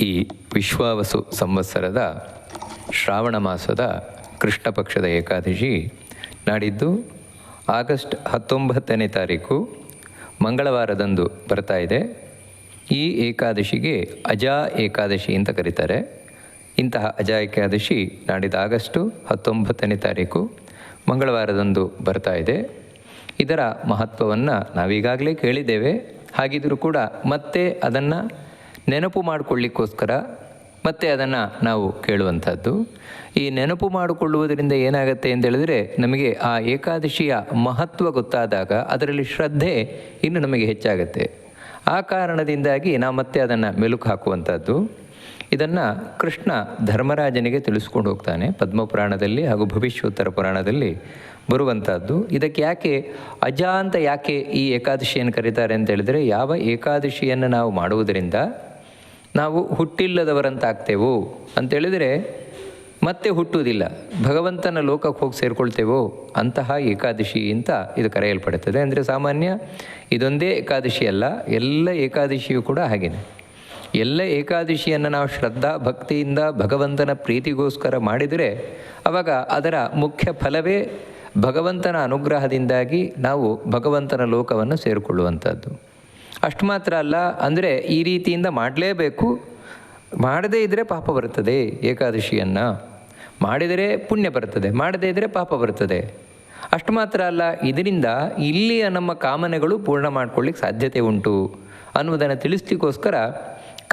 ಈ ವಿಶ್ವಾವಸು ಸಂವತ್ಸರದ ಶ್ರಾವಣ ಮಾಸದ ಕೃಷ್ಣ ಪಕ್ಷದ ಏಕಾದಶಿ ನಾಡಿದ್ದು ಆಗಸ್ಟ್ ಹತ್ತೊಂಬತ್ತನೇ ತಾರೀಕು ಮಂಗಳವಾರದಂದು ಬರ್ತಾ ಇದೆ. ಈ ಏಕಾದಶಿಗೆ ಅಜಾ ಏಕಾದಶಿ ಅಂತ ಕರೀತಾರೆ. ಇಂತಹ ಅಜಾ ಏಕಾದಶಿ ನಾಡಿದ ಆಗಸ್ಟು ಹತ್ತೊಂಬತ್ತನೇ ತಾರೀಕು ಮಂಗಳವಾರದಂದು ಬರ್ತಾ ಇದೆ. ಇದರ ಮಹತ್ವವನ್ನು ನಾವೀಗಾಗಲೇ ಕೇಳಿದ್ದೇವೆ. ಹಾಗಿದ್ದರೂ ಕೂಡ ಮತ್ತೆ ಅದನ್ನು ನೆನಪು ಮಾಡಿಕೊಳ್ಳಿಕ್ಕೋಸ್ಕರ ಮತ್ತೆ ಅದನ್ನು ನಾವು ಕೇಳುವಂಥದ್ದು. ಈ ನೆನಪು ಮಾಡಿಕೊಳ್ಳುವುದರಿಂದ ಏನಾಗುತ್ತೆ ಅಂತ ಹೇಳಿದ್ರೆ ನಮಗೆ ಆ ಏಕಾದಶಿಯ ಮಹತ್ವ ಗೊತ್ತಾದಾಗ ಅದರಲ್ಲಿ ಶ್ರದ್ಧೆ ಇನ್ನು ನಮಗೆ ಹೆಚ್ಚಾಗುತ್ತೆ. ಆ ಕಾರಣದಿಂದಾಗಿ ನಾವು ಮತ್ತೆ ಅದನ್ನು ಮೆಲುಕು ಹಾಕುವಂಥದ್ದು. ಇದನ್ನು ಕೃಷ್ಣ ಧರ್ಮರಾಜನಿಗೆ ತಿಳಿಸ್ಕೊಂಡು ಹೋಗ್ತಾನೆ, ಪದ್ಮಪುರಾಣದಲ್ಲಿ ಹಾಗೂ ಭವಿಷ್ಯೋತ್ತರ ಪುರಾಣದಲ್ಲಿ ಬರುವಂಥದ್ದು. ಇದಕ್ಕೆ ಯಾಕೆ, ಅಜ ಅಂತ ಯಾಕೆ ಈ ಏಕಾದಶಿಯನ್ನು ಕರೀತಾರೆ ಅಂತ ಹೇಳಿದರೆ, ಯಾವ ಏಕಾದಶಿಯನ್ನು ನಾವು ಮಾಡುವುದರಿಂದ ನಾವು ಹುಟ್ಟಿಲ್ಲದವರಂತಾಗ್ತೇವೋ ಅಂತೇಳಿದರೆ ಮತ್ತೆ ಹುಟ್ಟುವುದಿಲ್ಲ. ಭಗವಂತನ ಲೋಕಕ್ಕೆ ಹೋಗಿ ಸೇರಿಕೊಳ್ತೇವೋ ಅಂತಹ ಏಕಾದಶಿ ಅಂತ ಇದು ಕರೆಯಲ್ಪಡುತ್ತದೆ. ಅಂದರೆ ಸಾಮಾನ್ಯ ಇದೊಂದೇ ಏಕಾದಶಿ ಅಲ್ಲ, ಎಲ್ಲ ಏಕಾದಶಿಯು ಕೂಡ ಹಾಗೇನೆ. ಎಲ್ಲ ಏಕಾದಶಿಯನ್ನು ನಾವು ಶ್ರದ್ಧಾ ಭಕ್ತಿಯಿಂದ ಭಗವಂತನ ಪ್ರೀತಿಗೋಸ್ಕರ ಮಾಡಿದರೆ ಆವಾಗ ಅದರ ಮುಖ್ಯ ಫಲವೇ ಭಗವಂತನ ಅನುಗ್ರಹದಿಂದಾಗಿ ನಾವು ಭಗವಂತನ ಲೋಕವನ್ನು ಸೇರಿಕೊಳ್ಳುವಂಥದ್ದು. ಅಷ್ಟು ಮಾತ್ರ ಅಲ್ಲ, ಅಂದರೆ ಈ ರೀತಿಯಿಂದ ಮಾಡಲೇಬೇಕು. ಮಾಡದೇ ಇದ್ದರೆ ಪಾಪ ಬರ್ತದೆ ಏಕಾದಶಿಯನ್ನು. ಮಾಡಿದರೆ ಪುಣ್ಯ ಬರ್ತದೆ ಮಾಡದೇ ಇದ್ದರೆ ಪಾಪ ಬರ್ತದೆ ಅಷ್ಟು ಮಾತ್ರ ಅಲ್ಲ, ಇದರಿಂದ ಇಲ್ಲಿಯ ನಮ್ಮ ಕಾಮನೆಗಳು ಪೂರ್ಣ ಮಾಡ್ಕೊಳ್ಳಿಕ್ಕೆ ಸಾಧ್ಯತೆ ಉಂಟು ಅನ್ನುವುದನ್ನು ತಿಳಿಸ್ಲಿಕ್ಕೋಸ್ಕರ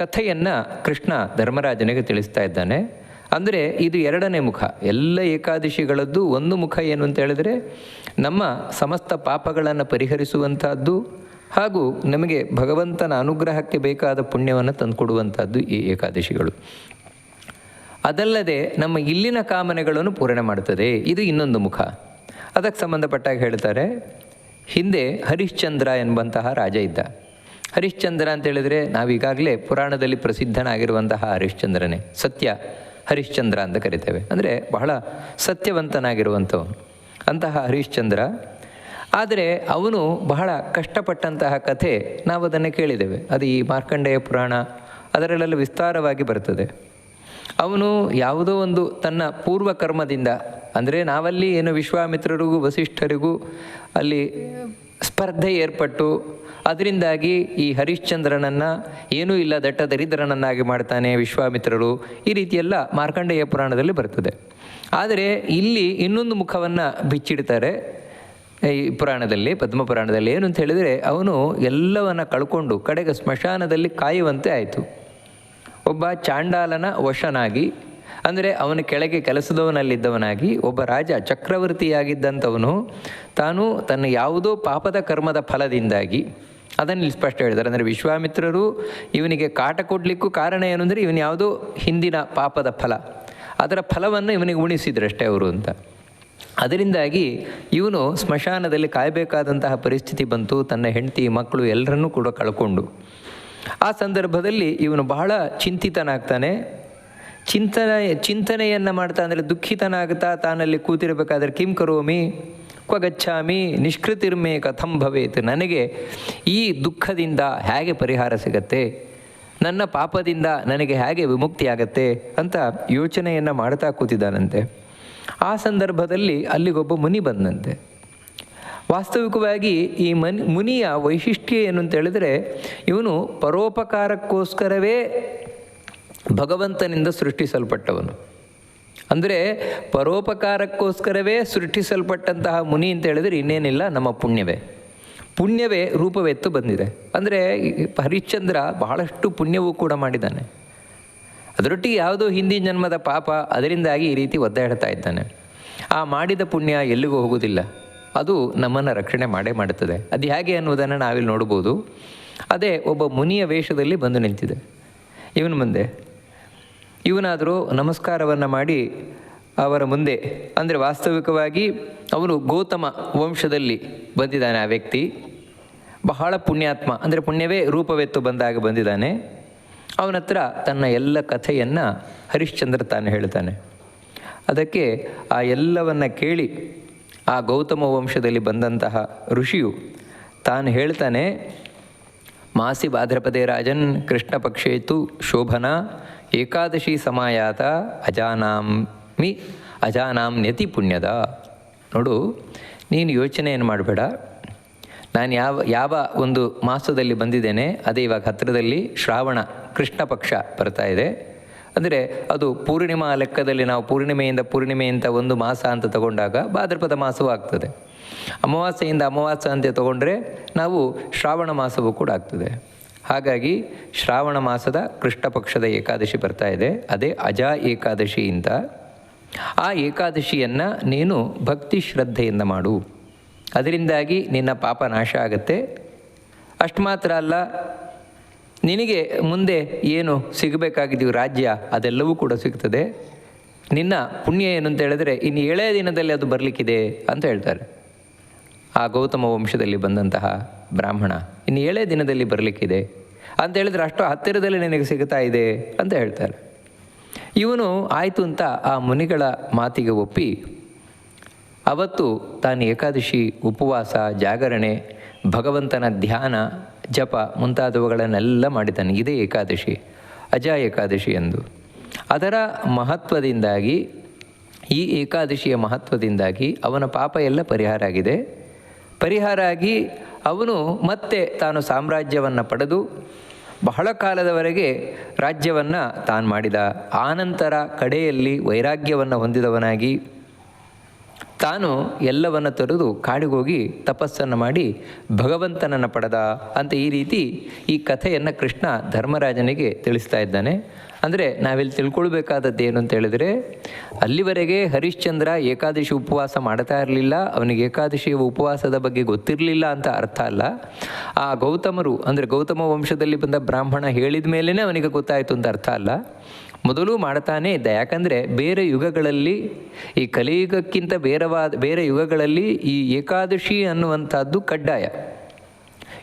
ಕಥೆಯನ್ನು ಕೃಷ್ಣ ಧರ್ಮರಾಜನಿಗೆ ತಿಳಿಸ್ತಾ ಇದ್ದಾನೆ. ಅಂದರೆ ಇದು ಎರಡನೇ ಮುಖ, ಎಲ್ಲ ಏಕಾದಶಿಗಳದ್ದು ಒಂದು ಮುಖ ಏನು ಅಂತ ಹೇಳಿದ್ರೆ ನಮ್ಮ ಸಮಸ್ತ ಪಾಪಗಳನ್ನು ಪರಿಹರಿಸುವಂತಹದ್ದು ಹಾಗೂ ನಮಗೆ ಭಗವಂತನ ಅನುಗ್ರಹಕ್ಕೆ ಬೇಕಾದ ಪುಣ್ಯವನ್ನು ತಂದುಕೊಡುವಂಥದ್ದು ಈ ಏಕಾದಶಿಗಳು. ಅದಲ್ಲದೆ ನಮ್ಮ ಇಲ್ಲಿನ ಕಾಮನೆಗಳನ್ನು ಪೂರಣೆ ಮಾಡುತ್ತದೆ. ಇದು ಇನ್ನೊಂದು ಮುಖ. ಅದಕ್ಕೆ ಸಂಬಂಧಪಟ್ಟಾಗ ಹೇಳ್ತಾರೆ, ಹಿಂದೆ ಹರಿಶ್ಚಂದ್ರ ಎಂಬಂತಹ ರಾಜ ಇದ್ದ. ಹರಿಶ್ಚಂದ್ರ ಅಂತ ಹೇಳಿದರೆ ನಾವೀಗಾಗಲೇ ಪುರಾಣದಲ್ಲಿ ಪ್ರಸಿದ್ಧನಾಗಿರುವಂತಹ ಹರಿಶ್ಚಂದ್ರನೇ. ಸತ್ಯ ಹರಿಶ್ಚಂದ್ರ ಅಂತ ಕರಿತೇವೆ. ಅಂದರೆ ಬಹಳ ಸತ್ಯವಂತನಾಗಿರುವಂಥವನು. ಅಂತಹ ಹರಿಶ್ಚಂದ್ರ ಆದರೆ ಅವನು ಬಹಳ ಕಷ್ಟಪಟ್ಟಂತಹ ಕಥೆ ನಾವು ಅದನ್ನು ಕೇಳಿದ್ದೇವೆ. ಅದು ಈ ಮಾರ್ಕಂಡೇಯ ಪುರಾಣ, ಅದರಲ್ಲೆಲ್ಲ ವಿಸ್ತಾರವಾಗಿ ಬರ್ತದೆ. ಅವನು ಯಾವುದೋ ಒಂದು ತನ್ನ ಪೂರ್ವ ಕರ್ಮದಿಂದ ಅಂದರೆ ನಾವಲ್ಲಿ ಏನು ವಿಶ್ವಾಮಿತ್ರರಿಗೂ ವಸಿಷ್ಠರಿಗೂ ಅಲ್ಲಿ ಸ್ಪರ್ಧೆ ಏರ್ಪಟ್ಟು, ಅದರಿಂದಾಗಿ ಈ ಹರಿಶ್ಚಂದ್ರನನ್ನು ಏನೂ ಇಲ್ಲ ದಟ್ಟ ದರಿದ್ರನನ್ನಾಗಿ ಮಾಡ್ತಾನೆ ವಿಶ್ವಾಮಿತ್ರರು, ಈ ರೀತಿಯೆಲ್ಲ ಮಾರ್ಕಂಡೇಯ ಪುರಾಣದಲ್ಲಿ ಬರ್ತದೆ. ಆದರೆ ಇಲ್ಲಿ ಇನ್ನೊಂದು ಮುಖವನ್ನು ಬಿಚ್ಚಿಡ್ತಾರೆ. ಈ ಪುರಾಣದಲ್ಲಿ ಪದ್ಮಪುರಾಣದಲ್ಲಿ ಏನು ಅಂತ ಹೇಳಿದರೆ, ಅವನು ಎಲ್ಲವನ್ನ ಕಳ್ಕೊಂಡು, ಕಡೆಗೆ ಸ್ಮಶಾನದಲ್ಲಿ ಕಾಯುವಂತೆ ಆಯಿತು. ಒಬ್ಬ ಚಾಂಡಾಲನ ವಶನಾಗಿ, ಅಂದರೆ ಅವನ ಕೆಳಗೆ ಕೆಲಸದವನಲ್ಲಿದ್ದವನಾಗಿ, ಒಬ್ಬ ರಾಜ ಚಕ್ರವರ್ತಿಯಾಗಿದ್ದಂಥವನು, ತಾನು ತನ್ನ ಯಾವುದೋ ಪಾಪದ ಕರ್ಮದ ಫಲದಿಂದಾಗಿ, ಅದನ್ನು ಇಲ್ಲಿ ಸ್ಪಷ್ಟ ಹೇಳಿದ್ದಾರೆ. ಅಂದರೆ ವಿಶ್ವಾಮಿತ್ರರು ಇವನಿಗೆ ಕಾಟ ಕೊಡಲಿಕ್ಕೂ ಕಾರಣ ಏನು ಅಂದರೆ, ಇವನು ಯಾವುದೋ ಹಿಂದಿನ ಪಾಪದ ಫಲ. ಅದರ ಫಲವನ್ನು ಇವನಿಗೆ ಉಣಿಸಿದ್ರಷ್ಟೇ ಅವರು ಅಂತ. ಅದರಿಂದಾಗಿ ಇವನು ಸ್ಮಶಾನದಲ್ಲಿ ಕಾಯಬೇಕಾದಂತಹ ಪರಿಸ್ಥಿತಿ ಬಂತು. ತನ್ನ ಹೆಂಡತಿ, ಮಕ್ಕಳು ಎಲ್ಲರನ್ನೂ ಕೂಡ ಕಳ್ಕೊಂಡು. ಆ ಸಂದರ್ಭದಲ್ಲಿ ಇವನು ಬಹಳ ಚಿಂತಿತನಾಗ್ತಾನೆ. ಚಿಂತನೆ, ಚಿಂತನೆಯನ್ನು ಮಾಡ್ತಾ ಅಂದರೆ ದುಃಖಿತನಾಗ್ತಾ ತಾನಲ್ಲಿ ಕೂತಿರಬೇಕಾದ್ರೆ ಕಿಂ ಕರೋಮಿ ಕ್ವ ಗಚ್ಚಾಮಿ ನಿಷ್ಕೃತಿರ್ಮೇ ಕಥಂ ಭವೇತ್. ನನಗೆ ಈ ದುಃಖದಿಂದ ಹೇಗೆ ಪರಿಹಾರ ಸಿಗತ್ತೆ? ನನ್ನ ಪಾಪದಿಂದ ನನಗೆ ಹೇಗೆ ವಿಮುಕ್ತಿಯಾಗತ್ತೆ? ಅಂತ ಯೋಚನೆಯನ್ನು ಮಾಡ್ತಾ ಕೂತಿದ್ದಾನಂತೆ. ಆ ಸಂದರ್ಭದಲ್ಲಿ ಅಲ್ಲಿಗೊಬ್ಬ ಮುನಿ ಬಂದಂತೆ. ವಾಸ್ತವಿಕವಾಗಿ ಈ ಮನ್, ಮುನಿಯ ವೈಶಿಷ್ಟ್ಯ ಏನು ಅಂತ ಹೇಳಿದ್ರೆ ಇವನು ಪರೋಪಕಾರಕ್ಕೋಸ್ಕರವೇ ಭಗವಂತನಿಂದ ಸೃಷ್ಟಿಸಲ್ಪಟ್ಟವನು. ಅಂದರೆ ಪರೋಪಕಾರಕ್ಕೋಸ್ಕರವೇ ಸೃಷ್ಟಿಸಲ್ಪಟ್ಟಂತಹ ಮುನಿ ಅಂತ ಹೇಳಿದ್ರೆ ಇನ್ನೇನಿಲ್ಲ, ನಮ್ಮ ಪುಣ್ಯವೇ. ಪುಣ್ಯವೇ ರೂಪವೆತ್ತು ಬಂದಿದೆ. ಅಂದರೆ ಹರಿಶ್ಚಂದ್ರ ಬಹಳಷ್ಟು ಪುಣ್ಯವೂ ಕೂಡ ಮಾಡಿದ್ದಾನೆ. ಅದರೊಟ್ಟಿಗೆ ಯಾವುದೋ ಹಿಂದಿನ ಜನ್ಮದ ಪಾಪ ಅದರಿಂದಾಗಿ ಈ ರೀತಿ ಒದ್ದಾಡ್ತಾ ಇದ್ದಾನೆ. ಆ ಮಾಡಿದ ಪುಣ್ಯ ಎಲ್ಲಿಗೂ ಹೋಗುವುದಿಲ್ಲ. ಅದು ನಮ್ಮನ್ನು ರಕ್ಷಣೆ ಮಾಡೇ ಮಾಡುತ್ತದೆ. ಅದು ಹೇಗೆ ಅನ್ನುವುದನ್ನು ನಾವಿಲ್ಲಿ ನೋಡ್ಬೋದು. ಅದೇ ಒಬ್ಬ ಮುನಿಯ ವೇಷದಲ್ಲಿ ಬಂದು ನಿಂತಿದೆ. ಇವನ ಮುಂದೆ. ಇವನಾದರೂ ನಮಸ್ಕಾರವನ್ನು ಮಾಡಿ ಅವರ ಮುಂದೆ. ಅಂದರೆ ವಾಸ್ತವಿಕವಾಗಿ ಅವನು ಗೌತಮ ವಂಶದಲ್ಲಿ ಬಂದಿದ್ದಾನೆ ಆ ವ್ಯಕ್ತಿ. ಬಹಳ ಪುಣ್ಯಾತ್ಮ. ಅಂದರೆ ಪುಣ್ಯವೇ ರೂಪವೆತ್ತು ಬಂದಾಗ ಬಂದಿದ್ದಾನೆ. ಅವನ ಹತ್ರ ತನ್ನ ಎಲ್ಲ ಕಥೆಯನ್ನು ಹರಿಶ್ಚಂದ್ರ ತಾನು ಹೇಳ್ತಾನೆ. ಅದಕ್ಕೆ ಆ ಎಲ್ಲವನ್ನು ಕೇಳಿ ಆ ಗೌತಮ ವಂಶದಲ್ಲಿ ಬಂದಂತಹ ಋಷಿಯು ತಾನು ಹೇಳ್ತಾನೆ, ಮಾಸಿ ಭಾದ್ರಪದೇ ರಾಜನ್, ಕೃಷ್ಣ ಪಕ್ಷೇತು ಶೋಭನಾ, ಏಕಾದಶಿ ಸಮಾಯಾತ ಅಜಾನಾಂ ಅಜಾನಾಮ್ಯತಿ ಪುಣ್ಯದ. ನೋಡು, ನೀನು ಯೋಚನೆಯನ್ನು ಮಾಡಬೇಡ. ನಾನು ಯಾವ ಯಾವ ಒಂದು ಮಾಸದಲ್ಲಿ ಬಂದಿದ್ದೇನೆ, ಅದೇ ಇವಾಗ ಹತ್ತಿರದಲ್ಲಿ ಶ್ರಾವಣ. ಕೃಷ್ಣ ಪಕ್ಷ ಬರ್ತಾ ಇದೆ. ಅಂದರೆ ಅದು ಪೂರ್ಣಿಮಾ ಲೆಕ್ಕದಲ್ಲಿ ನಾವು ಪೂರ್ಣಿಮೆಯಿಂದ ಪೂರ್ಣಿಮೆಯಿಂದ ಒಂದು ಮಾಸ ಅಂತ ತಗೊಂಡಾಗ ಭಾದ್ರಪದ ಮಾಸವೂ ಆಗ್ತದೆ. ಅಮಾವಾಸ್ಯೆಯಿಂದ ಅಮಾವಾಸ್ಯ ಅಂತ ತಗೊಂಡ್ರೆ ನಾವು ಶ್ರಾವಣ ಮಾಸವೂ ಕೂಡ ಆಗ್ತದೆ. ಹಾಗಾಗಿ ಶ್ರಾವಣ ಮಾಸದ ಕೃಷ್ಣ ಪಕ್ಷದ ಏಕಾದಶಿ ಬರ್ತಾ ಇದೆ. ಅದೇ ಅಜಾ ಏಕಾದಶಿಯಿಂದ ಆ ಏಕಾದಶಿಯನ್ನು ನೀನು ಭಕ್ತಿ ಶ್ರದ್ಧೆಯಿಂದ ಮಾಡು. ಅದರಿಂದಾಗಿ ನಿನ್ನ ಪಾಪ ನಾಶ ಆಗುತ್ತೆ. ಅಷ್ಟು ಮಾತ್ರ ಅಲ್ಲ ನಿನಗೆ ಮುಂದೆ ಏನು ಸಿಗಬೇಕಾಗಿದೆಯೋ ರಾಜ್ಯ, ಅದೆಲ್ಲವೂ ಕೂಡ ಸಿಗ್ತದೆ. ನಿನ್ನ ಪುಣ್ಯ ಏನು ಅಂತ ಹೇಳಿದ್ರೆ, ಇನ್ನು ಏಳೇ ದಿನದಲ್ಲಿ ಅದು ಬರಲಿಕ್ಕಿದೆ ಅಂತ ಹೇಳ್ತಾರೆ. ಆ ಗೌತಮ ವಂಶದಲ್ಲಿ ಬಂದಂತಹ ಬ್ರಾಹ್ಮಣ ಇನ್ನು ಏಳೇ ದಿನದಲ್ಲಿ ಬರಲಿಕ್ಕಿದೆ ಅಂತ ಹೇಳಿದ್ರೆ, ಅಷ್ಟು ಹತ್ತಿರದಲ್ಲಿ ನಿನಗೆ ಸಿಗ್ತಾ ಇದೆ ಅಂತ ಹೇಳ್ತಾರೆ. ಇವನು ಆಯಿತು ಅಂತ ಆ ಮುನಿಗಳ ಮಾತಿಗೆ ಒಪ್ಪಿ, ಅವತ್ತು ತಾನು ಏಕಾದಶಿ ಉಪವಾಸ, ಜಾಗರಣೆ, ಭಗವಂತನ ಧ್ಯಾನ ಜಪ ಮುಂತಾದವುಗಳನ್ನೆಲ್ಲ ಮಾಡಿದ್ದಾನೆ. ಇದೇ ಏಕಾದಶಿ, ಅಜ ಏಕಾದಶಿ ಎಂದು. ಅದರ ಮಹತ್ವದಿಂದಾಗಿ, ಈ ಏಕಾದಶಿಯ ಮಹತ್ವದಿಂದಾಗಿ ಅವನ ಪಾಪ ಎಲ್ಲ ಪರಿಹಾರ ಆಗಿದೆ. ಪರಿಹಾರ ಆಗಿ ಅವನು ಮತ್ತೆ ತಾನು ಸಾಮ್ರಾಜ್ಯವನ್ನು ಪಡೆದು ಬಹಳ ಕಾಲದವರೆಗೆ ರಾಜ್ಯವನ್ನು ತಾನು ಮಾಡಿದ. ಆನಂತರ ಕಡೆಯಲ್ಲಿ ವೈರಾಗ್ಯವನ್ನು ಹೊಂದಿದವನಾಗಿ ತಾನು ಎಲ್ಲವನ್ನ ತೊರೆದು ಕಾಡಿಗೋಗಿ ತಪಸ್ಸನ್ನು ಮಾಡಿ ಭಗವಂತನನ್ನು ಪಡೆದ. ಅಂತ ಈ ರೀತಿ ಈ ಕಥೆಯನ್ನು ಕೃಷ್ಣ ಧರ್ಮರಾಜನಿಗೆ ತಿಳಿಸ್ತಾ ಇದ್ದಾನೆ. ಅಂದರೆ ನಾವಿಲ್ಲಿ ತಿಳ್ಕೊಳ್ಬೇಕಾದದ್ದು ಏನು ಅಂತ ಹೇಳಿದರೆ, ಅಲ್ಲಿವರೆಗೆ ಹರಿಶ್ಚಂದ್ರ ಏಕಾದಶಿ ಉಪವಾಸ ಮಾಡ್ತಾ ಇರಲಿಲ್ಲ, ಅವನಿಗೆ ಏಕಾದಶಿಯ ಉಪವಾಸದ ಬಗ್ಗೆ ಗೊತ್ತಿರಲಿಲ್ಲ ಅಂತ ಅರ್ಥ ಅಲ್ಲ. ಆ ಗೌತಮರು, ಅಂದರೆ ಗೌತಮ ವಂಶದಲ್ಲಿ ಬಂದ ಬ್ರಾಹ್ಮಣ ಹೇಳಿದ ಮೇಲೇ ಅವನಿಗೆ ಗೊತ್ತಾಯಿತು ಅಂತ ಅರ್ಥ ಅಲ್ಲ. ಮೊದಲು ಮಾಡ್ತಾನೇ ಇದ್ದ. ಯಾಕಂದರೆ ಬೇರೆ ಯುಗಗಳಲ್ಲಿ, ಈ ಕಲಿಯುಗಕ್ಕಿಂತ ಬೇರವಾದ, ಬೇರೆ ಯುಗಗಳಲ್ಲಿ ಈ ಏಕಾದಶಿ ಅನ್ನುವಂಥದ್ದು ಕಡ್ಡಾಯ.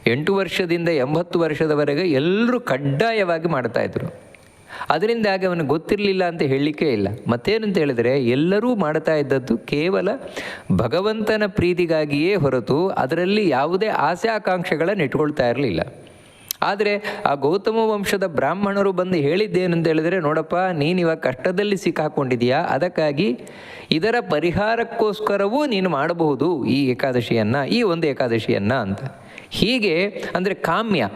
ಎಂಟು ವರ್ಷದಿಂದ ಎಂಬತ್ತು ವರ್ಷದವರೆಗೆ ಎಲ್ಲರೂ ಕಡ್ಡಾಯವಾಗಿ ಮಾಡ್ತಾಯಿದ್ರು ಅದರಿಂದಾಗಿ ಅವನು ಗೊತ್ತಿರಲಿಲ್ಲ ಅಂತ ಹೇಳಲಿಕ್ಕೆ ಇಲ್ಲ. ಮತ್ತೇನಂತ ಹೇಳಿದರೆ, ಎಲ್ಲರೂ ಮಾಡ್ತಾ ಇದ್ದದ್ದು ಕೇವಲ ಭಗವಂತನ ಪ್ರೀತಿಗಾಗಿಯೇ ಹೊರತು ಅದರಲ್ಲಿ ಯಾವುದೇ ಆಸೆ ಆಕಾಂಕ್ಷೆಗಳನ್ನು ಇಟ್ಕೊಳ್ತಾ ಇರಲಿಲ್ಲ. ಆದರೆ ಆ ಗೌತಮ ವಂಶದ ಬ್ರಾಹ್ಮಣರು ಬಂದು ಹೇಳಿದ್ದೇನೆಂತ ಹೇಳಿದರೆ, ನೋಡಪ್ಪ, ನೀನು ಇವಾಗ ಕಷ್ಟದಲ್ಲಿ ಸಿಕ್ಕಾಕೊಂಡಿದೆಯಾ? ಅದಕ್ಕಾಗಿ ಇದರ ಪರಿಹಾರಕ್ಕೋಸ್ಕರವೂ ನೀನು ಮಾಡಬಹುದು ಈ ಏಕಾದಶಿಯನ್ನು, ಈ ಒಂದು ಏಕಾದಶಿಯನ್ನು ಅಂತ. ಹೀಗೆ ಅಂದರೆ ಕಾಮ್ಯ,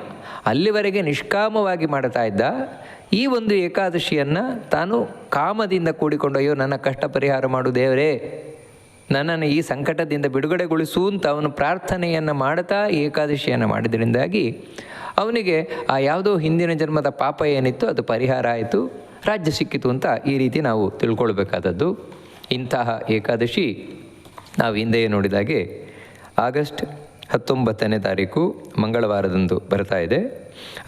ಅಲ್ಲಿವರೆಗೆ ನಿಷ್ಕಾಮವಾಗಿ ಮಾಡ್ತಾ ಇದ್ದ ಈ ಒಂದು ಏಕಾದಶಿಯನ್ನು ತಾನು ಕಾಮದಿಂದ ಕೂಡಿಕೊಂಡು, ಅಯ್ಯೋ, ನನ್ನ ಕಷ್ಟ ಪರಿಹಾರ ಮಾಡು ದೇವರೇ. ನನ್ನನ್ನು ಈ ಸಂಕಟದಿಂದ ಬಿಡುಗಡೆಗೊಳಿಸು ಅಂತ ಅವನು ಪ್ರಾರ್ಥನೆಯನ್ನು ಮಾಡ್ತಾ ಈ ಏಕಾದಶಿಯನ್ನು ಮಾಡಿದ್ರಿಂದಾಗಿ ಅವನಿಗೆ ಆ ಯಾವುದೋ ಹಿಂದಿನ ಜನ್ಮದ ಪಾಪ ಏನಿತ್ತು ಅದು ಪರಿಹಾರ ಆಯಿತು, ರಾಜ್ಯ ಸಿಕ್ಕಿತು ಅಂತ ಈ ರೀತಿ ನಾವು ತಿಳ್ಕೊಳ್ಬೇಕಾದದ್ದು. ಇಂತಹ ಏಕಾದಶಿ ನಾವು ಹಿಂದೆಯೇ ನೋಡಿದಾಗೆ ಆಗಸ್ಟ್ ಹತ್ತೊಂಬತ್ತನೇ ತಾರೀಕು ಮಂಗಳವಾರದಂದು ಬರ್ತಾ ಇದೆ.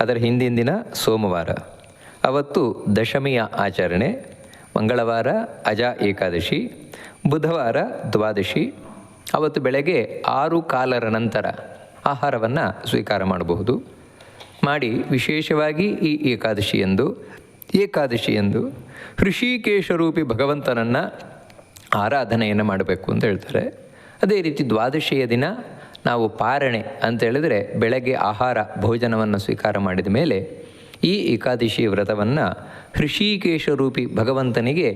ಅದರ ಹಿಂದಿನ ದಿನ ಸೋಮವಾರ. ಅವತ್ತು ದಶಮಿಯ ಆಚರಣೆ, ಮಂಗಳವಾರ ಅಜಾ ಏಕಾದಶಿ ಬುಧವಾರ ದ್ವಾದಶಿ, ಅವತ್ತು ಬೆಳಗ್ಗೆ ಆರು ಕಾಲರ ನಂತರ ಆಹಾರವನ್ನು ಸ್ವೀಕಾರ ಮಾಡಬಹುದು. ಮಾಡಿ ವಿಶೇಷವಾಗಿ ಈ ಏಕಾದಶಿಯಂದು ಏಕಾದಶಿಯಂದು ಋಷಿಕೇಶರೂಪಿ ಭಗವಂತನನ್ನು ಆರಾಧನೆಯನ್ನು ಮಾಡಬೇಕು ಅಂತ ಹೇಳ್ತಾರೆ. ಅದೇ ರೀತಿ ದ್ವಾದಶಿಯ ದಿನ ನಾವು ಪಾರಣೆ ಅಂತ ಹೇಳಿದರೆ ಬೆಳಗ್ಗೆ ಆಹಾರ ಭೋಜನವನ್ನು ಸ್ವೀಕಾರ ಮಾಡಿದ ಮೇಲೆ ಈ ಏಕಾದಶಿ ವ್ರತವನ್ನು ಹೃಷಿಕೇಶ ರೂಪಿ ಭಗವಂತನಿಗೆ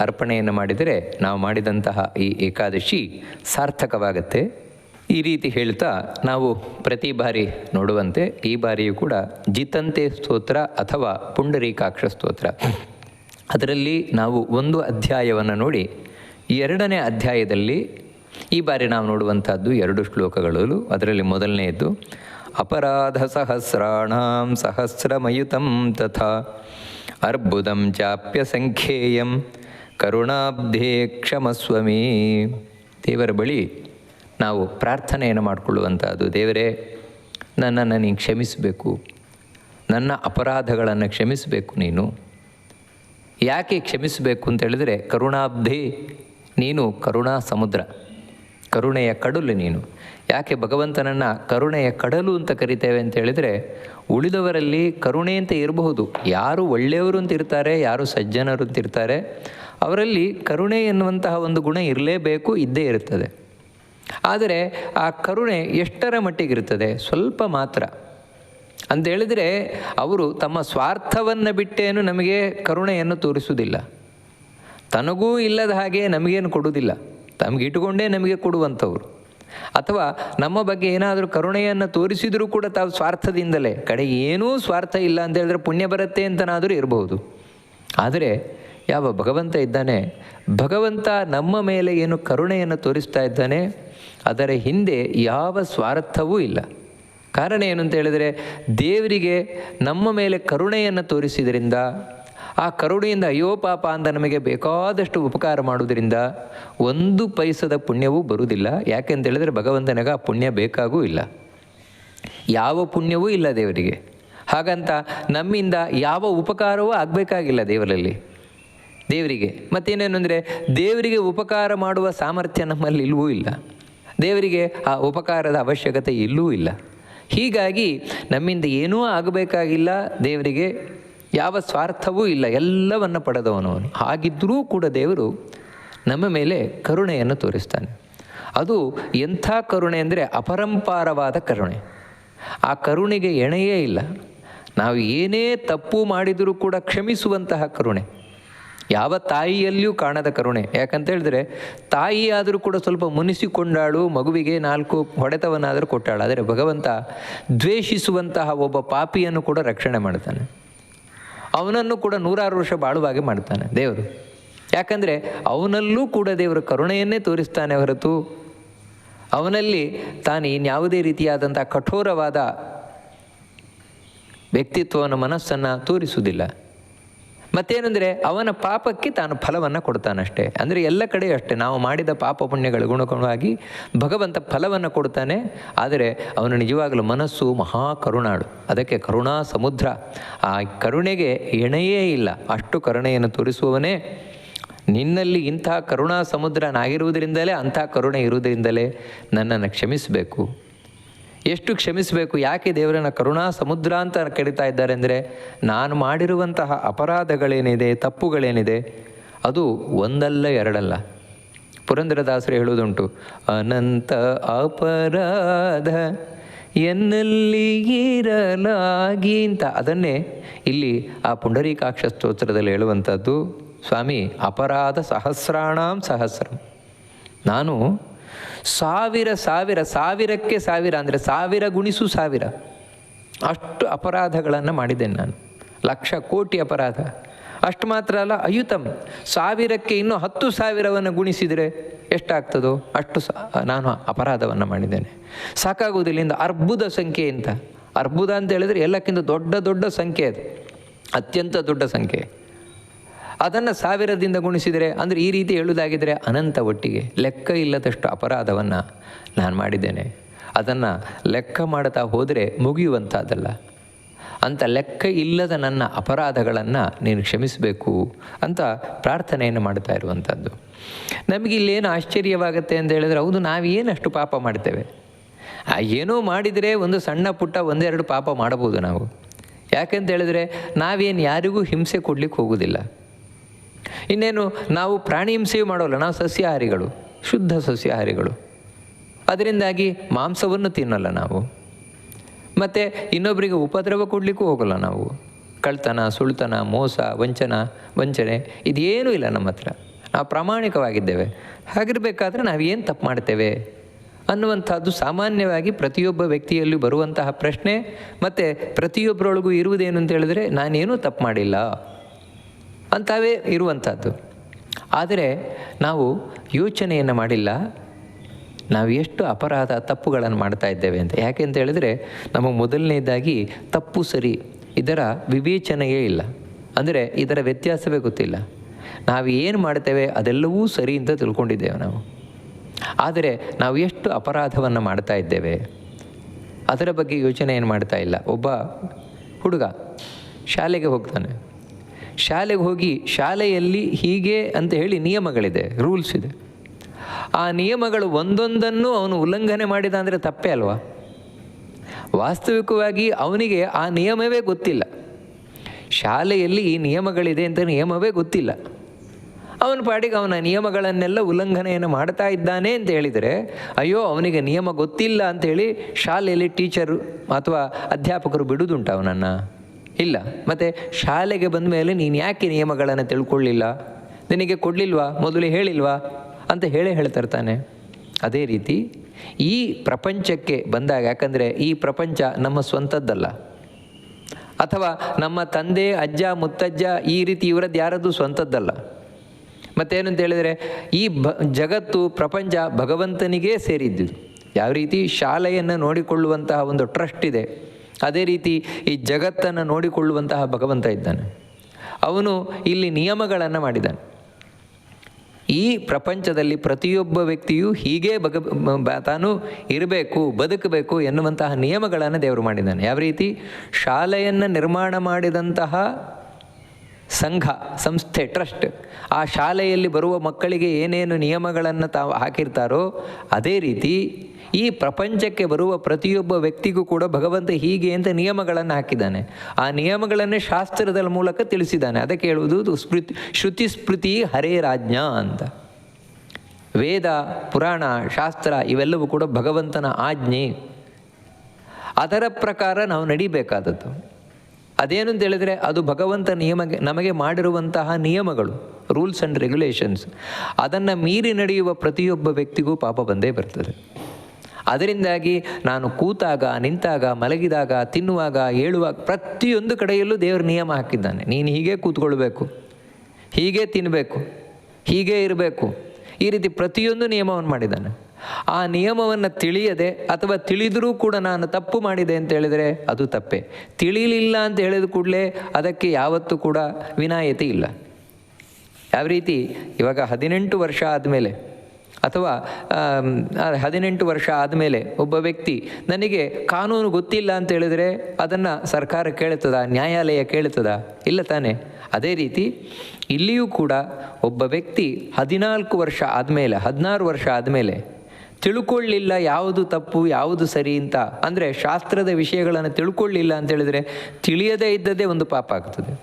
ಅರ್ಪಣೆಯನ್ನು ಮಾಡಿದರೆ ನಾವು ಮಾಡಿದಂತಹ ಈ ಏಕಾದಶಿ ಸಾರ್ಥಕವಾಗತ್ತೆ. ಈ ರೀತಿ ಹೇಳ್ತಾ ನಾವು ಪ್ರತಿ ಬಾರಿ ನೋಡುವಂತೆ ಈ ಬಾರಿಯೂ ಕೂಡ ಜಿತಂತೆ ಸ್ತೋತ್ರ ಅಥವಾ ಪುಂಡರೀಕಾಕ್ಷ ಸ್ತೋತ್ರ. ಅದರಲ್ಲಿ ನಾವು ಒಂದು ಅಧ್ಯಾಯವನ್ನು ನೋಡಿ, ಎರಡನೇ ಅಧ್ಯಾಯದಲ್ಲಿ ಈ ಬಾರಿ ನಾವು ನೋಡುವಂಥದ್ದು ಎರಡು ಶ್ಲೋಕಗಳಲ್ಲೂ, ಅದರಲ್ಲಿ ಮೊದಲನೆಯದ್ದು ಅಪರಾಧ ಸಹಸ್ರಾಣಾಂ ಸಹಸ್ರಮಯುತಂ ತಥಾ ಅರ್ಬುದಂ ಚಾಪ್ಯ ಸಂಖ್ಯೇಯಂ ಕರುಣಾಬ್ಧೇ ಕ್ಷಮಸ್ವಮಿ ದೇವರ ಬಳಿ ನಾವು ಪ್ರಾರ್ಥನೆಯನ್ನು ಮಾಡಿಕೊಳ್ಳುವಂಥದ್ದು, ದೇವರೇ, ನನ್ನನ್ನು ನೀನು ಕ್ಷಮಿಸಬೇಕು, ನನ್ನ ಅಪರಾಧಗಳನ್ನು ಕ್ಷಮಿಸಬೇಕು ನೀನು. ಯಾಕೆ ಕ್ಷಮಿಸಬೇಕು ಅಂತ ಹೇಳಿದರೆ, ಕರುಣಾಬ್ಧಿ, ನೀನು ಕರುಣಾ ಸಮುದ್ರ ಕರುಣೆಯ ಕಡಲು ನೀನು. ಯಾಕೆ ಭಗವಂತನನ್ನು ಕರುಣೆಯ ಕಡಲು ಅಂತ ಕರಿತೇವೆ ಅಂತ ಹೇಳಿದರೆ, ಉಳಿದವರಲ್ಲಿ ಕರುಣೆ ಅಂತ ಇರಬಹುದು. ಯಾರು ಒಳ್ಳೆಯವರು ಅಂತ ಇರ್ತಾರೆ, ಯಾರು ಸಜ್ಜನರು ಅಂತ ಇರ್ತಾರೆ, ಅವರಲ್ಲಿ ಕರುಣೆ ಎನ್ನುವಂತಹ ಒಂದು ಗುಣ ಇರಲೇಬೇಕು, ಇದ್ದೇ ಇರುತ್ತದೆ. ಆದರೆ ಆ ಕರುಣೆ ಎಷ್ಟರ ಮಟ್ಟಿಗಿರ್ತದೆ ಸ್ವಲ್ಪ ಮಾತ್ರ. ಅಂತ ಹೇಳಿದರೆ, ಅವರು ತಮ್ಮ ಸ್ವಾರ್ಥವನ್ನು ಬಿಟ್ಟೇನು ನಮಗೆ ಕರುಣೆಯನ್ನು ತೋರಿಸುವುದಿಲ್ಲ. ತನಗೂ ಇಲ್ಲದ ಹಾಗೆ ನಮಗೇನು ಕೊಡುವುದಿಲ್ಲ. ತಮಗೆ ಇಟ್ಟುಕೊಂಡೇ ನಮಗೆ ಕೊಡುವಂಥವ್ರು. ಅಥವಾ ನಮ್ಮ ಬಗ್ಗೆ ಏನಾದರೂ ಕರುಣೆಯನ್ನು ತೋರಿಸಿದರೂ ಕೂಡ ತಾವು ಸ್ವಾರ್ಥದಿಂದಲೇ, ಕಡೆಗೆ ಏನೂ ಸ್ವಾರ್ಥ ಇಲ್ಲ ಅಂತ ಹೇಳಿದ್ರೆ ಪುಣ್ಯ ಬರುತ್ತೆ ಅಂತನಾದರೂ ಇರಬಹುದು ಆದರೆ ಯಾವ ಭಗವಂತ ಇದ್ದಾನೆ, ಭಗವಂತ ನಮ್ಮ ಮೇಲೆ ಏನು ಕರುಣೆಯನ್ನು ತೋರಿಸ್ತಾ ಇದ್ದಾನೆ, ಅದರ ಹಿಂದೆ ಯಾವ ಸ್ವಾರ್ಥವೂ ಇಲ್ಲ. ಕಾರಣ ಏನು ಅಂತ ಹೇಳಿದರೆ, ದೇವರಿಗೆ ನಮ್ಮ ಮೇಲೆ ಕರುಣೆಯನ್ನು ತೋರಿಸಿದ್ರಿಂದ ಆ ಕರುಣೆಯಿಂದ ಅಯ್ಯೋ ಪಾಪ ಅಂತ ನಮಗೆ ಬೇಕಾದಷ್ಟು ಉಪಕಾರ ಮಾಡುವುದರಿಂದ ಒಂದು ಪೈಸದ ಪುಣ್ಯವೂ ಬರುವುದಿಲ್ಲ. ಯಾಕೆಂತ ಹೇಳಿದರೆ ಭಗವಂತನಿಗೆ ಆ ಪುಣ್ಯ ಬೇಕಾಗೂ ಇಲ್ಲ. ಯಾವ ಪುಣ್ಯವೂ ಇಲ್ಲ ದೇವರಿಗೆ. ಹಾಗಂತ ನಮ್ಮಿಂದ ಯಾವ ಉಪಕಾರವೂ ಆಗಬೇಕಾಗಿಲ್ಲ ದೇವರಲ್ಲಿ. ದೇವರಿಗೆ. ಮತ್ತೇನೇನು ಅಂದರೆ ದೇವರಿಗೆ ಉಪಕಾರ ಮಾಡುವ ಸಾಮರ್ಥ್ಯ ನಮ್ಮಲ್ಲಿ ಇಲ್ಲವೂ ಇಲ್ಲ. ದೇವರಿಗೆ ಆ ಉಪಕಾರದ ಅವಶ್ಯಕತೆ ಇಲ್ಲೂ ಇಲ್ಲ. ಹೀಗಾಗಿ ನಮ್ಮಿಂದ ಏನೂ ಆಗಬೇಕಾಗಿಲ್ಲ ದೇವರಿಗೆ. ಯಾವ ಸ್ವಾರ್ಥವೂ ಇಲ್ಲ, ಎಲ್ಲವನ್ನು ಪಡೆದವನು ಅವನು. ಹಾಗಿದ್ದರೂ ಕೂಡ ದೇವರು ನಮ್ಮ ಮೇಲೆ ಕರುಣೆಯನ್ನು ತೋರಿಸ್ತಾನೆ. ಅದು ಎಂಥ ಕರುಣೆ ಅಂದರೆ ಅಪರಂಪಾರವಾದ ಕರುಣೆ. ಆ ಕರುಣೆಗೆ ಎಣೆಯೇ ಇಲ್ಲ. ನಾವು ಏನೇ ತಪ್ಪು ಮಾಡಿದರೂ ಕೂಡ ಕ್ಷಮಿಸುವಂತಹ ಕರುಣೆ. ಯಾವ ತಾಯಿಯಲ್ಲಿಯೂ ಕಾಣದ ಕರುಣೆ. ಯಾಕಂತ ಹೇಳಿದ್ರೆ, ತಾಯಿ ಆದರೂ ಕೂಡ ಸ್ವಲ್ಪ ಮುನಿಸಿಕೊಂಡಾಳು, ಮಗುವಿಗೆ ನಾಲ್ಕು ಹೊಡೆತವನ್ನಾದರೂ ಕೊಟ್ಟಾಳು. ಆದರೆ ಭಗವಂತ ದ್ವೇಷಿಸುವಂತಹ ಒಬ್ಬ ಪಾಪಿಯನ್ನು ಕೂಡ ರಕ್ಷಣೆ ಮಾಡ್ತಾನೆ. ಅವನನ್ನು ಕೂಡ ನೂರಾರು ವರ್ಷ ಬಾಳುವಾಗೆ ಮಾಡ್ತಾನೆ ದೇವರು. ಯಾಕಂದರೆ ಅವನಲ್ಲೂ ಕೂಡ ದೇವರ ಕರುಣೆಯನ್ನೇ ತೋರಿಸ್ತಾನೆ ಹೊರತು ಅವನಲ್ಲಿ ತಾನು ಇನ್ಯಾವುದೇ ರೀತಿಯಾದಂಥ ಕಠೋರವಾದ ವ್ಯಕ್ತಿತ್ವವನ್ನು ಮನಸ್ಸನ್ನು ತೋರಿಸುವುದಿಲ್ಲ. ಮತ್ತೇನೆಂದರೆ ಅವನ ಪಾಪಕ್ಕೆ ತಾನು ಫಲವನ್ನು ಕೊಡ್ತಾನಷ್ಟೇ. ಅಂದರೆ ಎಲ್ಲ ಕಡೆ ಅಷ್ಟೇ. ನಾವು ಮಾಡಿದ ಪಾಪ ಪುಣ್ಯಗಳ ಗುಣಗುಣವಾಗಿ ಭಗವಂತ ಫಲವನ್ನು ಕೊಡ್ತಾನೆ. ಆದರೆ ಅವನು ನಿಜವಾಗಲೂ ಮನಸ್ಸು ಮಹಾ ಕರುಣಾಳು. ಅದಕ್ಕೆ ಕರುಣಾ ಸಮುದ್ರ. ಆ ಕರುಣೆಗೆ ಎಣೆಯೇ ಇಲ್ಲ. ಅಷ್ಟು ಕರುಣೆಯನ್ನು ತೋರಿಸುವವನೇ ನಿನ್ನಲ್ಲಿ ಇಂಥ ಕರುಣಾ ಸಮುದ್ರನಾಗಿರುವುದರಿಂದಲೇ ಅಂಥ ಕರುಣೆ ಇರುವುದರಿಂದಲೇ ನನ್ನನ್ನು ಕ್ಷಮಿಸಬೇಕು. ಎಷ್ಟು ಕ್ಷಮಿಸಬೇಕು? ಯಾಕೆ ದೇವರನ್ನ ಕರುಣಾ ಸಮುದ್ರ ಅಂತ ಕರೀತಾ ಇದ್ದಾರೆ ಅಂದರೆ ನಾನು ಮಾಡಿರುವಂತಹ ಅಪರಾಧಗಳೇನಿದೆ, ತಪ್ಪುಗಳೇನಿದೆ, ಅದು ಒಂದಲ್ಲ ಎರಡಲ್ಲ. ಪುರಂದರದಾಸರು ಹೇಳುವುದುಂಟು, ಅನಂತ ಅಪರಾಧ ಎನ್ನಲ್ಲಿ ಇರಲಾಗಿ ಅಂತ. ಅದನ್ನೇ ಇಲ್ಲಿ ಆ ಪುಂಡರೀಕಾಕ್ಷ ಸ್ತೋತ್ರದಲ್ಲಿ ಹೇಳುವಂಥದ್ದು, ಸ್ವಾಮಿ, ಅಪರಾಧ ಸಹಸ್ರಾಣಾಂ ಸಹಸ್ರಂ. ನಾನು ಸಾವಿರ ಸಾವಿರ, ಸಾವಿರಕ್ಕೆ ಸಾವಿರ ಅಂದರೆ ಸಾವಿರ ಗುಣಿಸು ಸಾವಿರ. ಅಷ್ಟು ಅಪರಾಧಗಳನ್ನು ಮಾಡಿದ್ದೇನೆ ನಾನು. ಲಕ್ಷ ಕೋಟಿ ಅಪರಾಧ. ಅಷ್ಟು ಮಾತ್ರ ಅಲ್ಲ, ಅಯುತಂ. ಸಾವಿರಕ್ಕೆ ಇನ್ನೂ ಹತ್ತು ಸಾವಿರವನ್ನು ಗುಣಿಸಿದರೆ ಎಷ್ಟಾಗ್ತದೋ ಅಷ್ಟು ನಾನು ಅಪರಾಧವನ್ನು ಮಾಡಿದ್ದೇನೆ. ಸಾಕಾಗುವುದಿಲ್ಲ ಅರ್ಬುದ ಸಂಖ್ಯೆ ಅಂತ. ಅರ್ಬುದ ಅಂತ ಹೇಳಿದರೆ ಎಲ್ಲಕ್ಕಿಂತ ದೊಡ್ಡ ದೊಡ್ಡ ಸಂಖ್ಯೆ ಅದು. ಅತ್ಯಂತ ದೊಡ್ಡ ಸಂಖ್ಯೆ. ಅದನ್ನು ಸಾವಿರದಿಂದ ಗುಣಿಸಿದರೆ, ಅಂದರೆ ಈ ರೀತಿ ಹೇಳುವುದಾಗಿದ್ದರೆ ಅನಂತ ಒಟ್ಟಿಗೆ. ಲೆಕ್ಕ ಇಲ್ಲದಷ್ಟು ಅಪರಾಧವನ್ನು ನಾನು ಮಾಡಿದ್ದೇನೆ. ಅದನ್ನು ಲೆಕ್ಕ ಮಾಡ್ತಾ ಹೋದರೆ ಮುಗಿಯುವಂಥದ್ದಲ್ಲ ಅಂಥ ಲೆಕ್ಕ ಇಲ್ಲದ ನನ್ನ ಅಪರಾಧಗಳನ್ನು ನೀನು ಕ್ಷಮಿಸಬೇಕು ಅಂತ ಪ್ರಾರ್ಥನೆಯನ್ನು ಮಾಡ್ತಾ ಇರುವಂಥದ್ದು ನಮಗೆ ಇಲ್ಲೇನು ಆಶ್ಚರ್ಯವಾಗುತ್ತೆ ಅಂತ ಹೇಳಿದ್ರೆ, ಹೌದು, ನಾವೇನಷ್ಟು ಪಾಪ ಮಾಡ್ತೇವೆ? ಏನೋ ಮಾಡಿದರೆ ಒಂದು ಸಣ್ಣ ಪುಟ್ಟ ಒಂದೆರಡು ಪಾಪ ಮಾಡಬಹುದು ನಾವು. ಯಾಕೆಂತ ಹೇಳಿದ್ರೆ, ನಾವೇನು ಯಾರಿಗೂ ಹಿಂಸೆ ಕೊಡಲಿಕ್ಕೆ ಹೋಗೋದಿಲ್ಲ ಇನ್ನೇನು ನಾವು ಪ್ರಾಣಿ ಹಿಂಸೆಯೂ ಮಾಡೋಲ್ಲ, ನಾವು ಸಸ್ಯಾಹಾರಿಗಳು, ಶುದ್ಧ ಸಸ್ಯಾಹಾರಿಗಳು. ಅದರಿಂದಾಗಿ ಮಾಂಸವನ್ನು ತಿನ್ನಲ್ಲ ನಾವು. ಮತ್ತು ಇನ್ನೊಬ್ಬರಿಗೆ ಉಪದ್ರವ ಕೊಡಲಿಕ್ಕೂ ಹೋಗಲ್ಲ ನಾವು. ಕಳ್ತನ, ಸುಳ್ತನ, ಮೋಸ, ವಂಚನ, ವಂಚನೆ ಇದೇನೂ ಇಲ್ಲ ನಮ್ಮ ಹತ್ರ. ನಾವು ಪ್ರಾಮಾಣಿಕವಾಗಿದ್ದೇವೆ. ಹಾಗಿರಬೇಕಾದ್ರೆ ನಾವು ಏನು ತಪ್ಪು ಮಾಡ್ತೇವೆ? ಅನ್ನುವಂಥದ್ದು ಸಾಮಾನ್ಯವಾಗಿ ಪ್ರತಿಯೊಬ್ಬ ವ್ಯಕ್ತಿಯಲ್ಲೂ ಬರುವಂತಹ ಪ್ರಶ್ನೆ. ಮತ್ತು ಪ್ರತಿಯೊಬ್ಬರೊಳಗೂ ಇರುವುದೇನು ಅಂತ ಹೇಳಿದ್ರೆ ನಾನೇನೂ ತಪ್ಪು ಮಾಡಿಲ್ಲ. ಅಂಥವೇ ಇರುವಂಥದ್ದು. ಆದರೆ ನಾವು ಯೋಚನೆಯನ್ನು ಮಾಡಿಲ್ಲ. ನಾವು ಎಷ್ಟು ಅಪರಾಧ ತಪ್ಪುಗಳನ್ನು ಮಾಡ್ತಾ ಇದ್ದೇವೆ ಅಂತ. ಯಾಕೆ ಅಂತ ಹೇಳಿದರೆ ನಮ್ಮ ಮೊದಲನೇದಾಗಿ ತಪ್ಪು ಸರಿ ಇದರ ವಿವೇಚನೆಯೇ ಇಲ್ಲ. ಅಂದರೆ ಇದರ ವ್ಯತ್ಯಾಸವೇ ಗೊತ್ತಿಲ್ಲ. ನಾವು ಏನು ಮಾಡ್ತೇವೆ ಅದೆಲ್ಲವೂ ಸರಿ ಅಂತ ತಿಳ್ಕೊಂಡಿದ್ದೇವೆ ನಾವು. ಆದರೆ ನಾವು ಎಷ್ಟು ಅಪರಾಧವನ್ನು ಮಾಡ್ತಾ ಇದ್ದೇವೆ ಅದರ ಬಗ್ಗೆ ಯೋಚನೆ ಏನು ಮಾಡ್ತಾ ಇಲ್ಲ. ಒಬ್ಬ ಹುಡುಗ ಶಾಲೆಗೆ ಹೋಗ್ತಾನೆ. ಶಾಲೆಗೆ ಹೋಗಿ ಶಾಲೆಯಲ್ಲಿ ಹೀಗೆ ಅಂತ ಹೇಳಿ ನಿಯಮಗಳಿದೆ ರೂಲ್ಸ್ ಇದೆ. ಆ ನಿಯಮಗಳು ಒಂದೊಂದನ್ನು ಅವನು ಉಲ್ಲಂಘನೆ ಮಾಡಿದ ಅಂದರೆ ತಪ್ಪೇ ಅಲ್ವಾ? ವಾಸ್ತವಿಕವಾಗಿ ಅವನಿಗೆ ಆ ನಿಯಮವೇ ಗೊತ್ತಿಲ್ಲ. ಶಾಲೆಯಲ್ಲಿ ಈ ನಿಯಮಗಳಿದೆ ಅಂತ ನಿಯಮವೇ ಗೊತ್ತಿಲ್ಲ. ಅವನ ಪಾಡಿಗೆ ಅವನ ನಿಯಮಗಳನ್ನೆಲ್ಲ ಉಲ್ಲಂಘನೆಯನ್ನು ಮಾಡ್ತಾ ಇದ್ದಾನೆ ಅಂತ ಹೇಳಿದರೆ, ಅಯ್ಯೋ, ಅವನಿಗೆ ನಿಯಮ ಗೊತ್ತಿಲ್ಲ ಅಂಥೇಳಿ ಶಾಲೆಯಲ್ಲಿ ಟೀಚರು ಅಥವಾ ಅಧ್ಯಾಪಕರು ಬಿಡುದುಂಟ ಅವನನ್ನು? ಇಲ್ಲ. ಮತ್ತು ಶಾಲೆಗೆ ಬಂದ ಮೇಲೆ ನೀನು ಯಾಕೆ ನಿಯಮಗಳನ್ನು ತಿಳ್ಕೊಳ್ಳಿಲ್ಲ? ನಿನಗೆ ಕೊಡಲಿಲ್ವಾ? ಮೊದಲು ಹೇಳಿಲ್ವಾ? ಅಂತ ಹೇಳೇ ಹೇಳ್ತಿರ್ತಾನೆ ಅದೇ ರೀತಿ ಈ ಪ್ರಪಂಚಕ್ಕೆ ಬಂದಾಗ, ಯಾಕಂದರೆ ಈ ಪ್ರಪಂಚ ನಮ್ಮ ಸ್ವಂತದ್ದಲ್ಲ. ಅಥವಾ ನಮ್ಮ ತಂದೆ, ಅಜ್ಜ, ಮುತ್ತಜ್ಜ ಈ ರೀತಿ ಇವರದ್ದು ಯಾರದ್ದು ಸ್ವಂತದ್ದಲ್ಲ. ಮತ್ತೇನಂತ ಹೇಳಿದರೆ, ಈ ಭ, ಜಗತ್ತು, ಪ್ರಪಂಚ ಭಗವಂತನಿಗೇ ಸೇರಿದ್ದು. ಯಾವ ರೀತಿ ಶಾಲೆಯನ್ನು ನೋಡಿಕೊಳ್ಳುವಂತಹ ಒಂದು ಟ್ರಸ್ಟ್ ಇದೆ. ಅದೇ ರೀತಿ ಈ ಜಗತ್ತನ್ನು ನೋಡಿಕೊಳ್ಳುವಂತಹ ಭಗವಂತ ಇದ್ದಾನೆ. ಅವನು ಇಲ್ಲಿ ನಿಯಮಗಳನ್ನು ಮಾಡಿದ್ದಾನೆ. ಈ ಪ್ರಪಂಚದಲ್ಲಿ ಪ್ರತಿಯೊಬ್ಬ ವ್ಯಕ್ತಿಯೂ ಹೀಗೆ ಬಗ ತಾನು ಇರಬೇಕು, ಬದುಕಬೇಕು ಎನ್ನುವಂತಹ ನಿಯಮಗಳನ್ನು ದೇವರು ಮಾಡಿದ್ದಾನೆ. ಯಾವ ರೀತಿ? ಶಾಲೆಯನ್ನು ನಿರ್ಮಾಣ ಮಾಡಿದಂತಹ ಸಂಘ, ಸಂಸ್ಥೆ, ಟ್ರಸ್ಟ್ ಆ ಶಾಲೆಯಲ್ಲಿ ಬರುವ ಮಕ್ಕಳಿಗೆ ಏನೇನು ನಿಯಮಗಳನ್ನು ತಾವು ಹಾಕಿರ್ತಾರೋ, ಅದೇ ರೀತಿ ಈ ಪ್ರಪಂಚಕ್ಕೆ ಬರುವ ಪ್ರತಿಯೊಬ್ಬ ವ್ಯಕ್ತಿಗೂ ಕೂಡ ಭಗವಂತ ಹೀಗೆ ಅಂತ ನಿಯಮಗಳನ್ನು ಹಾಕಿದ್ದಾನೆ. ಆ ನಿಯಮಗಳನ್ನೇ ಶಾಸ್ತ್ರದ ಮೂಲಕ ತಿಳಿಸಿದ್ದಾನೆ. ಅದಕ್ಕೆ ಹೇಳುವುದು ಸ್ಮೃತಿ, ಶ್ರುತಿ ಸ್ಮೃತಿ ಹರೇ ರಾಜ್ಞ ಅಂತ. ವೇದ, ಪುರಾಣ, ಶಾಸ್ತ್ರ ಇವೆಲ್ಲವೂ ಕೂಡ ಭಗವಂತನ ಆಜ್ಞೆ. ಅದರ ಪ್ರಕಾರ ನಾವು ನಡಿಬೇಕಾದದ್ದು. ಅದೇನು ಅಂತ ಹೇಳಿದರೆ ಅದು ಭಗವಂತ ನಿಯಮ ನಮಗೆ ಮಾಡಿರುವಂತಹ ನಿಯಮಗಳು, ರೂಲ್ಸ್ ಆ್ಯಂಡ್ ರೆಗ್ಯುಲೇಷನ್ಸ್. ಅದನ್ನು ಮೀರಿ ನಡೆಯುವ ಪ್ರತಿಯೊಬ್ಬ ವ್ಯಕ್ತಿಗೂ ಪಾಪ ಬಂದೇ ಬರ್ತದೆ. ಅದರಿಂದಾಗಿ ನಾನು ಕೂತಾಗ, ನಿಂತಾಗ, ಮಲಗಿದಾಗ, ತಿನ್ನುವಾಗ, ಹೇಳುವಾಗ ಪ್ರತಿಯೊಂದು ಕಡೆಯಲ್ಲೂ ದೇವರು ನಿಯಮ ಹಾಕಿದ್ದಾನೆ. ನೀನು ಹೀಗೆ ಕೂತ್ಕೊಳ್ಬೇಕು, ಹೀಗೆ ತಿನ್ನಬೇಕು ಹೀಗೆ ಇರಬೇಕು. ಈ ರೀತಿ ಪ್ರತಿಯೊಂದು ನಿಯಮವನ್ನು ಮಾಡಿದ್ದಾನೆ. ಆ ನಿಯಮವನ್ನು ತಿಳಿಯದೆ ಅಥವಾ ತಿಳಿದರೂ ಕೂಡ ನಾನು ತಪ್ಪು ಮಾಡಿದೆ ಅಂತ ಹೇಳಿದರೆ ಅದು ತಪ್ಪೆ. ತಿಳಿಲಿಲ್ಲ ಅಂತ ಹೇಳಿದ ಕೂಡಲೇ ಅದಕ್ಕೆ ಯಾವತ್ತೂ ಕೂಡ ವಿನಾಯಿತಿ ಇಲ್ಲ. ಯಾವ ರೀತಿ? ಇವಾಗ ಹದಿನೆಂಟು ವರ್ಷ ಆದಮೇಲೆ ಅಥವಾ ಹದಿನೆಂಟು ವರ್ಷ ಆದಮೇಲೆ ಒಬ್ಬ ವ್ಯಕ್ತಿ, ನನಗೆ ಕಾನೂನು ಗೊತ್ತಿಲ್ಲ ಅಂತ ಹೇಳಿದರೆ ಅದನ್ನು ಸರ್ಕಾರ ಕೇಳುತ್ತದ? ನ್ಯಾಯಾಲಯ ಕೇಳುತ್ತದ? ಇಲ್ಲ ತಾನೇ. ಅದೇ ರೀತಿ, ಇಲ್ಲಿಯೂ ಕೂಡ ಒಬ್ಬ ವ್ಯಕ್ತಿ ಹದಿನಾಲ್ಕು ವರ್ಷ ಆದಮೇಲೆ, ಹದಿನಾರು ವರ್ಷ ಆದಮೇಲೆ, ತಿಳ್ಕೊಳ್ಳಿಲ್ಲ ಯಾವುದು ತಪ್ಪು, ಯಾವುದು ಸರಿ ಅಂತ, ಅಂದರೆ ಶಾಸ್ತ್ರದ ವಿಷಯಗಳನ್ನು ತಿಳ್ಕೊಳ್ಳಿಲ್ಲ ಅಂತ ಹೇಳಿದರೆ, ತಿಳಿಯದೇ ಇದ್ದದ್ದೇ ಒಂದು ಪಾಪ ಆಗ್ತದೆ.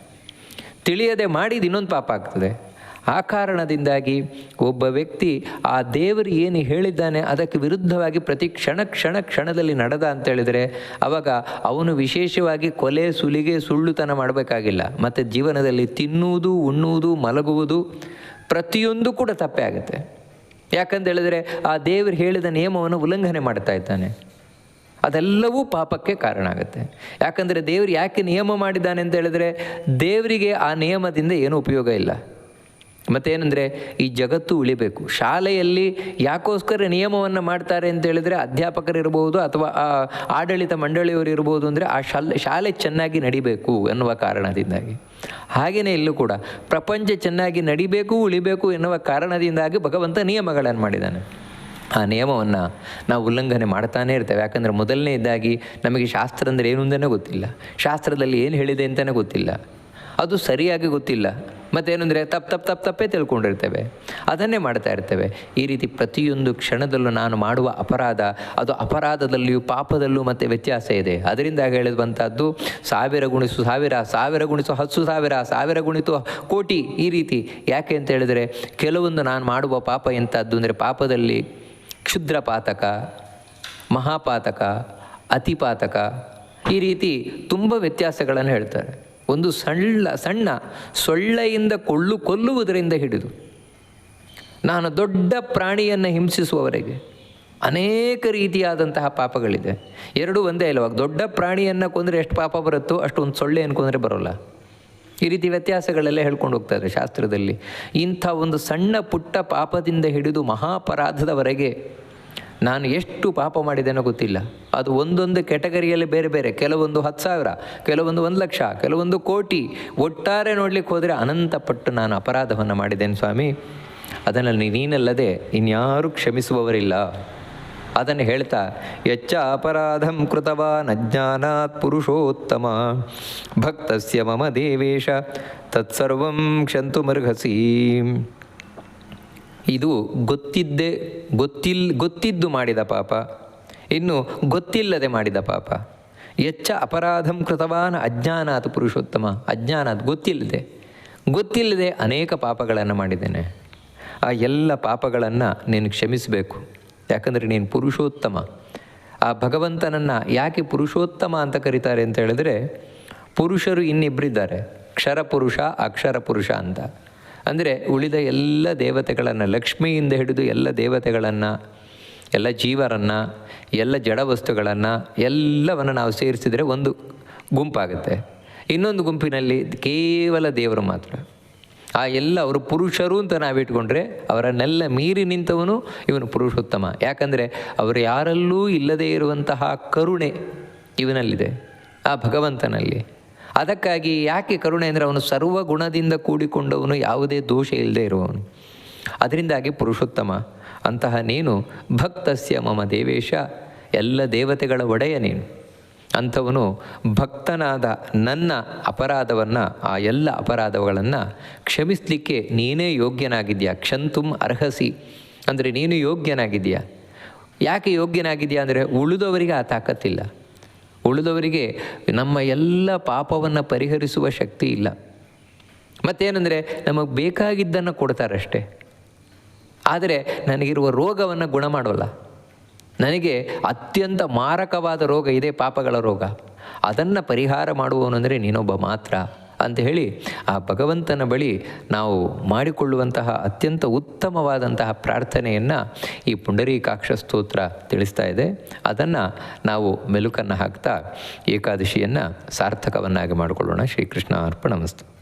ತಿಳಿಯದೆ ಮಾಡಿದ ಇನ್ನೊಂದು ಪಾಪ ಆಗ್ತದೆ. ಆ ಕಾರಣದಿಂದಾಗಿ ಒಬ್ಬ ವ್ಯಕ್ತಿ ಆ ದೇವರು ಏನು ಹೇಳಿದ್ದಾನೆ ಅದಕ್ಕೆ ವಿರುದ್ಧವಾಗಿ ಪ್ರತಿ ಕ್ಷಣ ಕ್ಷಣ ಕ್ಷಣದಲ್ಲಿ ನಡೆದ ಅಂತ ಹೇಳಿದರೆ ಅವಾಗ ಅವನು ವಿಶೇಷವಾಗಿ ಕೊಲೆ, ಸುಲಿಗೆ, ಸುಳ್ಳುತನ ಮಾಡಬೇಕಾಗಿಲ್ಲ. ಮತ್ತು ಜೀವನದಲ್ಲಿ ತಿನ್ನುವುದು, ಉಣ್ಣುವುದು, ಮಲಗುವುದು ಪ್ರತಿಯೊಂದು ಕೂಡ ತಪ್ಪೇ ಆಗುತ್ತೆ. ಯಾಕಂತ ಹೇಳಿದರೆ ಆ ದೇವರು ಹೇಳಿದ ನಿಯಮವನ್ನು ಉಲ್ಲಂಘನೆ ಮಾಡ್ತಾ ಇದ್ದಾನೆ. ಅದೆಲ್ಲವೂ ಪಾಪಕ್ಕೆ ಕಾರಣ ಆಗುತ್ತೆ. ಯಾಕಂದರೆ ದೇವರು ಯಾಕೆ ನಿಯಮ ಮಾಡಿದ್ದಾನೆ ಅಂತ ಹೇಳಿದ್ರೆ ದೇವರಿಗೆ ಆ ನಿಯಮದಿಂದ ಏನೂ ಉಪಯೋಗ ಇಲ್ಲ. ಮತ್ತೇನೆಂದರೆ ಈ ಜಗತ್ತು ಉಳಿಬೇಕು. ಶಾಲೆಯಲ್ಲಿ ಯಾಕೋಸ್ಕರ ನಿಯಮವನ್ನು ಮಾಡ್ತಾರೆ ಅಂತ ಹೇಳಿದರೆ ಅಧ್ಯಾಪಕರಿರ್ಬೋದು ಅಥವಾ, ಆ, ಆಡಳಿತ ಮಂಡಳಿಯವರು ಇರ್ಬೋದು ಅಂದರೆ ಆ ಶಾಲೆ ಶಾಲೆ ಚೆನ್ನಾಗಿ ನಡಿಬೇಕು ಎನ್ನುವ ಕಾರಣದಿಂದಾಗಿ. ಹಾಗೆಯೇ ಇಲ್ಲೂ ಕೂಡ ಪ್ರಪಂಚ ಚೆನ್ನಾಗಿ ನಡಿಬೇಕು, ಉಳಿಬೇಕು ಎನ್ನುವ ಕಾರಣದಿಂದಾಗಿ ಭಗವಂತ ನಿಯಮಗಳನ್ನು ಮಾಡಿದ್ದಾನೆ. ಆ ನಿಯಮವನ್ನು ನಾವು ಉಲ್ಲಂಘನೆ ಮಾಡ್ತಾನೇ ಇರ್ತೇವೆ. ಯಾಕಂದರೆ ಮೊದಲನೇ ಇದ್ದಾಗಿ ನಮಗೆ ಶಾಸ್ತ್ರ ಅಂದರೆ ಏನು ಅಂತಲೇ ಗೊತ್ತಿಲ್ಲ. ಶಾಸ್ತ್ರದಲ್ಲಿ ಏನು ಹೇಳಿದೆ ಅಂತಲೇ ಗೊತ್ತಿಲ್ಲ. ಅದು ಸರಿಯಾಗಿ ಗೊತ್ತಿಲ್ಲ. ಮತ್ತೇನೆಂದರೆ ತಪ್ಪು ತಪ್ಪು ತಪ್ಪು ತಪ್ಪೇ ತಿಳ್ಕೊಂಡಿರ್ತೇವೆ. ಅದನ್ನೇ ಮಾಡ್ತಾ ಇರ್ತೇವೆ. ಈ ರೀತಿ ಪ್ರತಿಯೊಂದು ಕ್ಷಣದಲ್ಲೂ ನಾನು ಮಾಡುವ ಅಪರಾಧ, ಅದು ಅಪರಾಧದಲ್ಲಿಯೂ ಪಾಪದಲ್ಲೂ ಮತ್ತೆ ವ್ಯತ್ಯಾಸ ಇದೆ. ಅದರಿಂದ ಹೇಳಿದಂತದ್ದು ಸಾವಿರ ಗುಣಿಸು ಸಾವಿರ ಸಾವಿರ ಗುಣಿಸು ಹತ್ತು ಸಾವಿರ ಸಾವಿರ ಗುಣಿತು ಕೋಟಿ ಈ ರೀತಿ. ಯಾಕೆ ಅಂತ ಹೇಳಿದರೆ, ಕೆಲವೊಂದು ನಾನು ಮಾಡುವ ಪಾಪ ಎಂಥದ್ದು ಅಂದರೆ ಪಾಪದಲ್ಲಿ ಕ್ಷುದ್ರ ಪಾತಕ ಮಹಾಪಾತಕ, ಅತಿಪಾತಕ ಈ ರೀತಿ ತುಂಬ ವ್ಯತ್ಯಾಸಗಳನ್ನು ಹೇಳ್ತಾರೆ. ಒಂದು ಸಣ್ಣ ಸಣ್ಣ ಸೊಳ್ಳೆಯಿಂದ ಕೊಳ್ಳು ಕೊಲ್ಲುವುದರಿಂದ ಹಿಡಿದು ನಾನು ದೊಡ್ಡ ಪ್ರಾಣಿಯನ್ನು ಹಿಂಸಿಸುವವರೆಗೆ ಅನೇಕ ರೀತಿಯಾದಂತಹ ಪಾಪಗಳಿದೆ. ಎರಡೂ ಒಂದೇ ಇಲ್ಲವಾಗ ದೊಡ್ಡ ಪ್ರಾಣಿಯನ್ನು ಕೊಂದರೆ ಎಷ್ಟು ಪಾಪ ಬರುತ್ತೋ ಅಷ್ಟು ಒಂದು ಸೊಳ್ಳೆಯನ್ನು ಕೊಂದರೆ ಬರೋಲ್ಲ. ಈ ರೀತಿ ವ್ಯತ್ಯಾಸಗಳೆಲ್ಲ ಹೇಳ್ಕೊಂಡು ಹೋಗ್ತಾರೆ ಶಾಸ್ತ್ರದಲ್ಲಿ. ಇಂಥ ಒಂದು ಸಣ್ಣ ಪುಟ್ಟ ಪಾಪದಿಂದ ಹಿಡಿದು ಮಹಾಪರಾಧದವರೆಗೆ ನಾನು ಎಷ್ಟು ಪಾಪ ಮಾಡಿದ್ದೇನೋ ಗೊತ್ತಿಲ್ಲ. ಅದು ಒಂದೊಂದು ಕೆಟಗರಿಯಲ್ಲಿ ಬೇರೆ ಬೇರೆ. ಕೆಲವೊಂದು ಹತ್ತು ಸಾವಿರ, ಕೆಲವೊಂದು ಒಂದು ಲಕ್ಷ, ಕೆಲವೊಂದು ಕೋಟಿ. ಒಟ್ಟಾರೆ ನೋಡಲಿಕ್ಕೆ ಹೋದರೆ ಅನಂತಪಟ್ಟು ನಾನು ಅಪರಾಧವನ್ನು ಮಾಡಿದ್ದೇನೆ ಸ್ವಾಮಿ. ಅದನ್ನು ನೀನಲ್ಲದೆ ಇನ್ಯಾರೂ ಕ್ಷಮಿಸುವವರಿಲ್ಲ. ಅದನ್ನು ಹೇಳ್ತಾ, ಯಚ್ಚ ಅಪರಾಧಂ ಕೃತವಾನ್ ಅಜ್ಞಾನಾತ್ ಪುರುಷೋತ್ತಮ. ಭಕ್ತಸ್ಯ ಮಮ ದೇವೇಶ. ತತ್ಸರ್ವಂ ಕ್ಷಂತು ಮರ್ಹಸಿ. ಇದು ಗೊತ್ತಿದ್ದೇ, ಗೊತ್ತಿಲ್, ಗೊತ್ತಿದ್ದು ಮಾಡಿದ ಪಾಪ. ಇನ್ನು ಗೊತ್ತಿಲ್ಲದೆ ಮಾಡಿದ ಪಾಪ. ಎಚ್ಚ ಅಪರಾಧಂ ಕೃತವಾನ ಅಜ್ಞಾನಾತ್ ಪುರುಷೋತ್ತಮ. ಅಜ್ಞಾನಾತ್ ಗೊತ್ತಿಲ್ಲದೆ. ಗೊತ್ತಿಲ್ಲದೆ ಅನೇಕ ಪಾಪಗಳನ್ನು ಮಾಡಿದ್ದೇನೆ. ಆ ಎಲ್ಲ ಪಾಪಗಳನ್ನು ನೀನು ಕ್ಷಮಿಸಬೇಕು. ಯಾಕಂದರೆ ನೀನು ಪುರುಷೋತ್ತಮ. ಆ ಭಗವಂತನನ್ನು ಯಾಕೆ ಪುರುಷೋತ್ತಮ ಅಂತ ಕರೀತಾರೆ ಅಂತ ಹೇಳಿದ್ರೆ, ಪುರುಷರು ಇನ್ನಿಬ್ಬರಿದ್ದಾರೆ ಕ್ಷರ ಪುರುಷ ಅಕ್ಷರ ಪುರುಷ ಅಂತ. ಅಂದರೆ ಉಳಿದ ಎಲ್ಲ ದೇವತೆಗಳನ್ನು, ಲಕ್ಷ್ಮಿಯಿಂದ ಹಿಡಿದು ಎಲ್ಲ ದೇವತೆಗಳನ್ನು, ಎಲ್ಲ ಜೀವರನ್ನು, ಎಲ್ಲ ಜಡ ವಸ್ತುಗಳನ್ನು, ಎಲ್ಲವನ್ನು ನಾವು ಸೇರಿಸಿದರೆ ಒಂದು ಗುಂಪಾಗುತ್ತೆ. ಇನ್ನೊಂದು ಗುಂಪಿನಲ್ಲಿ ಕೇವಲ ದೇವರು ಮಾತ್ರ. ಆ ಎಲ್ಲ ಅವರು ಪುರುಷರು ಅಂತ ನಾವಿಟ್ಕೊಂಡ್ರೆ ಅವರನ್ನೆಲ್ಲ ಮೀರಿ ನಿಂತವನು ಇವನು ಪುರುಷೋತ್ತಮ. ಯಾಕಂದರೆ ಅವರು ಯಾರಲ್ಲೂ ಇಲ್ಲದೇ ಇರುವಂತಹ ಕರುಣೆ ಇವನಲ್ಲಿದೆ, ಆ ಭಗವಂತನಲ್ಲಿ. ಅದಕ್ಕಾಗಿ ಯಾಕೆ ಕರುಣೆ ಅಂದರೆ ಅವನು ಸರ್ವ ಗುಣದಿಂದ ಕೂಡಿಕೊಂಡವನು, ಯಾವುದೇ ದೋಷ ಇಲ್ಲದೆ ಇರುವವನು. ಅದರಿಂದಾಗಿ ಪುರುಷೋತ್ತಮ, ಅಂತಹ ನೀನು ಭಕ್ತಸ್ಯ ಮಮ ದೇವೇಶ, ಎಲ್ಲ ದೇವತೆಗಳ ಒಡೆಯ ನೀನು. ಅಂಥವನು ಭಕ್ತನಾದ ನನ್ನ ಅಪರಾಧವನ್ನು, ಆ ಎಲ್ಲ ಅಪರಾಧಗಳನ್ನು ಕ್ಷಮಿಸಲಿಕ್ಕೆ ನೀನೇ ಯೋಗ್ಯನಾಗಿದ್ಯಾ? ಕ್ಷಂತುಂ ಅರ್ಹಸಿ. ಅಂದರೆ ನೀನು ಯೋಗ್ಯನಾಗಿದೆಯಾ? ಯಾಕೆ ಯೋಗ್ಯನಾಗಿದೆಯಾ ಅಂದರೆ ಉಳಿದವರಿಗೆ ಆ ತಾಕತ್ತಿಲ್ಲ. ಉಳಿದವರಿಗೆ ನಮ್ಮ ಎಲ್ಲ ಪಾಪವನ್ನು ಪರಿಹರಿಸುವ ಶಕ್ತಿ ಇಲ್ಲ. ಮತ್ತೇನೆಂದರೆ ನಮಗೆ ಬೇಕಾಗಿದ್ದನ್ನು ಕೊಡ್ತಾರಷ್ಟೇ. ಆದರೆ ನನಗಿರುವ ರೋಗವನ್ನು ಗುಣ ಮಾಡೋಲ್ಲ. ನನಗೆ ಅತ್ಯಂತ ಮಾರಕವಾದ ರೋಗ ಇದೆ ಪಾಪಗಳ ರೋಗ. ಅದನ್ನು ಪರಿಹಾರ ಮಾಡುವವನು ಅಂದರೆ ನೀನೊಬ್ಬ ಮಾತ್ರ. ಅಂತ ಹೇಳಿ ಆ ಭಗವಂತನ ಬಳಿ ನಾವು ಮಾಡಿಕೊಳ್ಳುವಂತಹ ಅತ್ಯಂತ ಉತ್ತಮವಾದಂತಹ ಪ್ರಾರ್ಥನೆಯನ್ನು ಈ ಪುಂಡರೀಕಾಕ್ಷ ಸ್ತೋತ್ರ ತಿಳಿಸ್ತಾ ಇದೆ. ಅದನ್ನು ನಾವು ಮೆಲುಕನ್ನು ಹಾಕ್ತಾ ಏಕಾದಶಿಯನ್ನು ಸಾರ್ಥಕವನ್ನಾಗಿ ಮಾಡಿಕೊಳ್ಳೋಣ. ಶ್ರೀಕೃಷ್ಣ ಅರ್ಪಣಮಸ್ತು